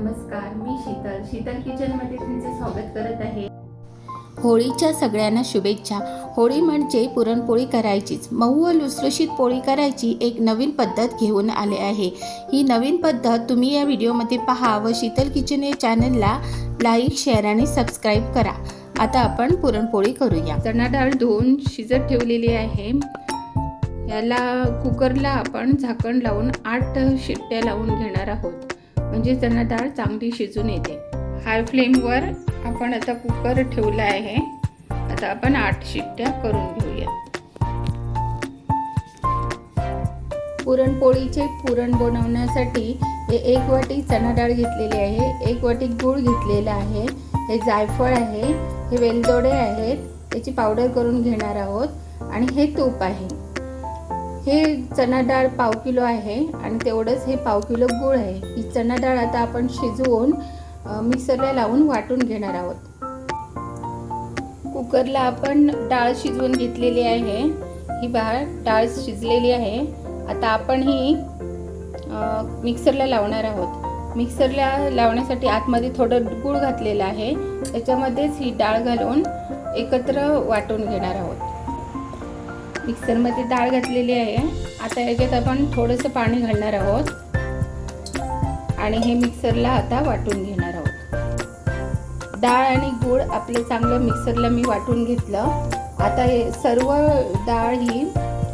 नमस्कार मी शीतल. शीतल किचनमध्ये तुमचे स्वागत करत आहे. होळीच्या सगळ्यांना शुभेच्छा. होळी म्हणजे पुरणपोळी करायचीच. मऊ व लुसलुशीत पोळी करायची एक नवीन पद्धत घेऊन आले आहे. ही नवीन पद्धत तुम्ही या व्हिडिओमध्ये पहा व शीतल किचन या चॅनलला लाईक शेअर आणि सबस्क्राईब करा. आता आपण पुरणपोळी करूया. चणा डाळ धुवून शिजत ठेवलेली आहे. याला कुकरला आपण झाकण लावून आठ शिट्ट्या लावून घेणार आहोत. म्हणजे त्यांना डाळ चांगली शिजून येते. हाय फ्लेमवर आपण आता कुकर ठेवला आहे. आता आपण आठ शिट्ट्या करून घेऊया. पुरणपोळीचे पुरण बनवण्यासाठी हे एक वाटी चणा डाळ घेतलेली आहे. एक वाटी गूळ घेतलेला आहे. हे जायफळ आहे. हे वेलदोडे आहेत. त्याची पावडर करून घेणार आहोत. आणि हे तूप आहे. हे चणा डाळ पाव किलो आहे आणि तेवढंच हे पाव किलो गूळ आहे. ही चणा डाळ आता आपण शिजवून मिक्सरला लावून वाटून घेणार आहोत. कुकरला आपण डाळ शिजवून घेतलेली आहे. ही बाळ डाळ शिजलेली आहे. आता आपण ही मिक्सरला लावणार आहोत. मिक्सरला लावण्यासाठी आतमध्ये थोडं गूळ घातलेलं आहे. त्याच्यामध्येच ही डाळ घालून एकत्र वाटून घेणार आहोत. मिक्सरमध्ये डाळ घातलेली आहे. आता याच्यात आपण थोडंसं पाणी घालणार आहोत. आणि हे मिक्सरला आता वाटून घेणार आहोत. डाळ आणि गूळ आपलं चांगलं मिक्सरला मी वाटून घेतलं. आता हे सर्व डाळ ही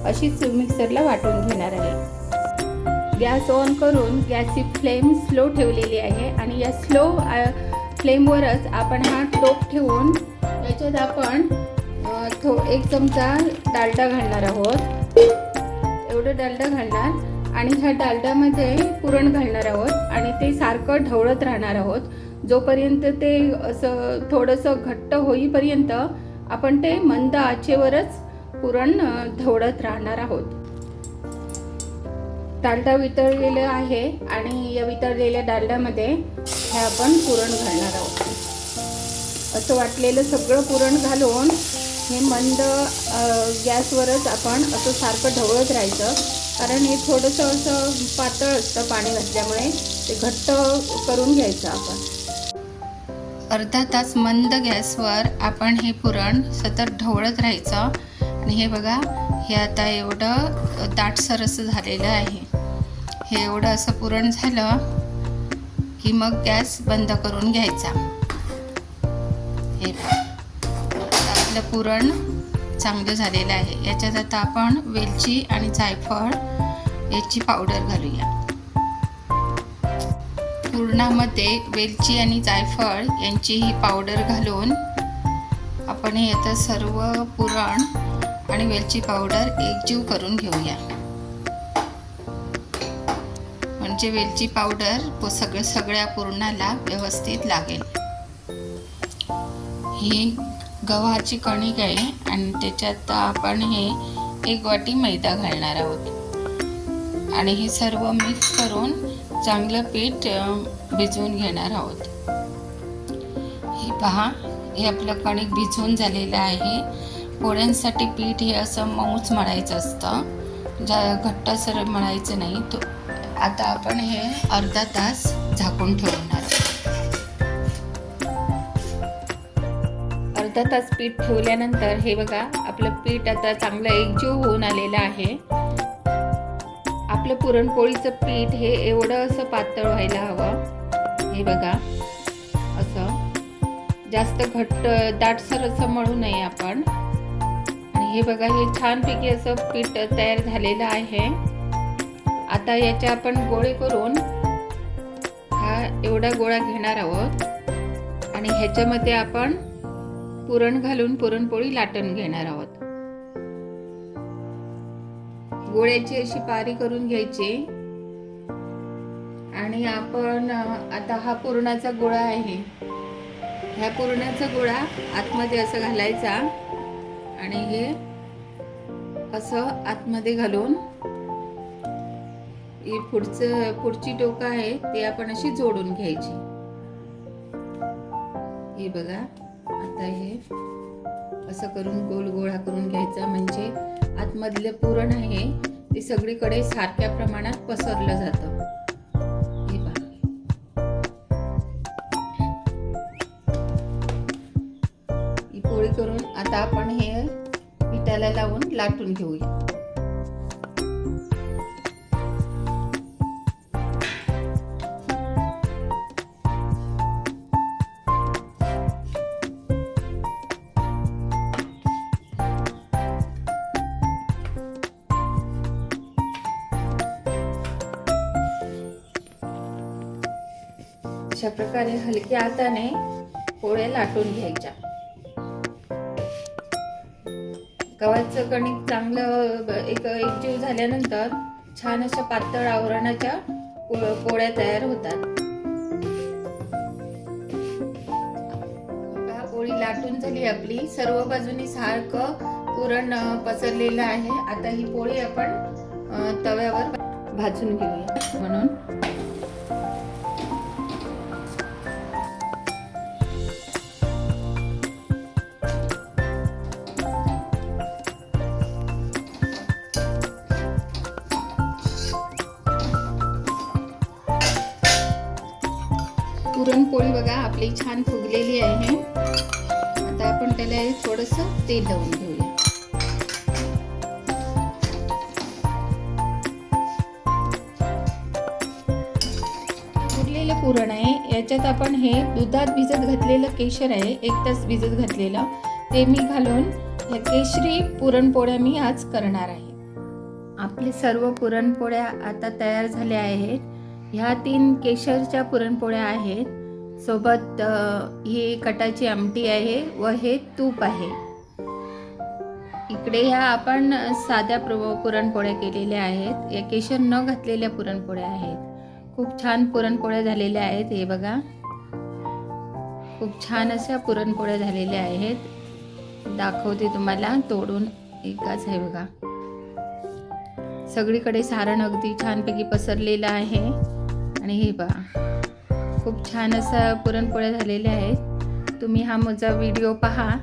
अशीच मिक्सरला वाटून घेणार आहे. गॅस ऑन करून गॅसची फ्लेम स्लो ठेवलेली आहे आणि या स्लो फ्लेमवरच आपण हा टोप ठेवून याच्यात आपण थो एक चमचा डालडा घालणार आहोत. एवढं डालडा घालणार. आणि ह्या डालड्यामध्ये पुरण घालणार आहोत. आणि ते सारखं ढवळत राहणार आहोत. जोपर्यंत ते असं थोडंसं घट्ट होईपर्यंत आपण ते मंद आचेवरच पुरण ढवळत राहणार आहोत. डालडा वितळलेलं आहे. आणि या वितळलेल्या डालड्यामध्ये हे आपण पुरण घालणार आहोत. असं वाटलेलं सगळं पुरण घालून हे मंद गॅसवरच आपण असं सारखं ढवळत राहायचं. कारण हे थोडंसं असं पातळ असतं पाणी घातल्यामुळे ते घट्ट करून घ्यायचं आपण. अर्धा तास मंद गॅसवर आपण हे पुरण सतत ढवळत राहायचं. आणि हे बघा हे आता एवढं दाटसर असं झालेलं आहे. हे एवढं असं पुरण झालं की मग गॅस बंद करून घ्यायचा. हे आपलं पुरण चांगलं झालेलं आहे. याच्यात आता आपण वेलची आणि जायफळ याची पावडर घालूया. पुरणामध्ये वेलची आणि जायफळ यांची ही पावडर घालून आपण हे आता सर्व पुरण आणि वेलची पावडर एकजीव करून घेऊया. म्हणजे वेलची पावडर सगळ्या सगळ्या पुरणाला व्यवस्थित लागेल. ही गव्हाची कणिक आहे आणि त्याच्यात आपण हे एक वाटी मैदा घालणार आहोत. आणि हे सर्व मिक्स करून चांगलं पीठ भिजवून घेणार आहोत. हे पहा हे आपलं कणिक भिजवून झालेलं आहे. पोळ्यांसाठी पीठ हे असं मऊच मळायचं असतं. जा घट्टसर मळायचं नाही तो आता आपण हे अर्धा तास झाकून ठेवणार. आहोत अर्धा तास पीठ ठेवल्यानंतर हे बघा आपलं पीठ आता चांगलं एकजीव होऊन आलेलं आहे. आपलं पुरणपोळीचं पीठ हे एवढं असं पातळ व्हायला हवं. हे बघा असं. जास्त घट्ट दाटसर असं मळू नये आपण. आणि हे बघा हे छानपैकी असं पीठ तयार झालेलं आहे. आता याचे आपण गोळे करून हा एवढा गोळा घेणार आहोत. आणि ह्याच्यामध्ये आपण पुरण घालून पुरणपोळी लाटण घेणार आहोत. गोळ्याची अशी पारी करून घ्यायची. आणि आपण आता हा पुरणाचा गोळा आहे. ह्या पुरणाचा गोळा आतमध्ये असं घालायचा. आणि हे असं आतमध्ये घालून ही पुढचं पुढची टोकं आहे ते आपण अशी जोडून घ्यायची. हे बघा. आता हे असं करून गोल गोळा करून घ्यायचा. म्हणजे आतमधले पुरण आहे ते सगळीकडे सारख्या प्रमाणात पसरलं जातं. ही पोळी करून आता आपण हे पिठाला लावून लाटून घेऊया. अशा प्रकारे हलक्या हाताने पोळ्या लाटून घ्यायच्या. गव्हाचं कणिक चांगलं एक एकजीव झाल्यानंतर छान अशा पातळ आवरणाच्या पोळ्या तयार होतात. पोळी लाटून झाली आपली. सर्व बाजूनी सारखं पुरण पसरलेलं आहे. आता ही पोळी आपण तव्यावर भाजून घेऊया. म्हणून पुरणपोळी बघा आपली छान फुगलेली आहे. आता आपण त्याला थोडस तेल लावून घेऊया. फुगलेलं पुरण आहे. याच्यात आपण हे दुधात भिजत घातलेलं केशर आहे एक तास भिजत घातलेलं. ते मी घालून ह्या केशरी पुरणपोळ्या मी आज करणार आहे. आपले सर्व पुरणपोळ्या आता तयार झाल्या आहेत. ह्या तीन केशरच्या पुरणपोळ्या आहेत. सोबत ही कटाची आमटी आहे व हे तूप आहे. इकडे ह्या आपण साध्या प्र पुरणपोळ्या केलेल्या आहेत. या केशर न घातलेल्या पुरणपोळ्या आहेत. खूप छान पुरणपोळ्या झालेल्या आहेत हे बघा. खूप छान अशा पुरणपोळ्या झालेल्या आहेत. दाखवते तुम्हाला तोडून एकाच आहे बघा. सगळीकडे सारण अगदी छानपैकी पसरलेलं आहे. आणि हे पहा. खूप छान असं पुरणपोळ्या झालेल्या आहेत. तुम्ही हा माझा व्हिडिओ पहा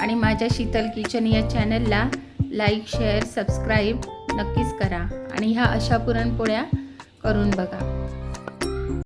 आणि माझ्या शीतल किचन या चॅनलला लाईक शेअर सबस्क्राईब नक्कीच करा. आणि ह्या अशा पुरणपोळ्या करून बघा.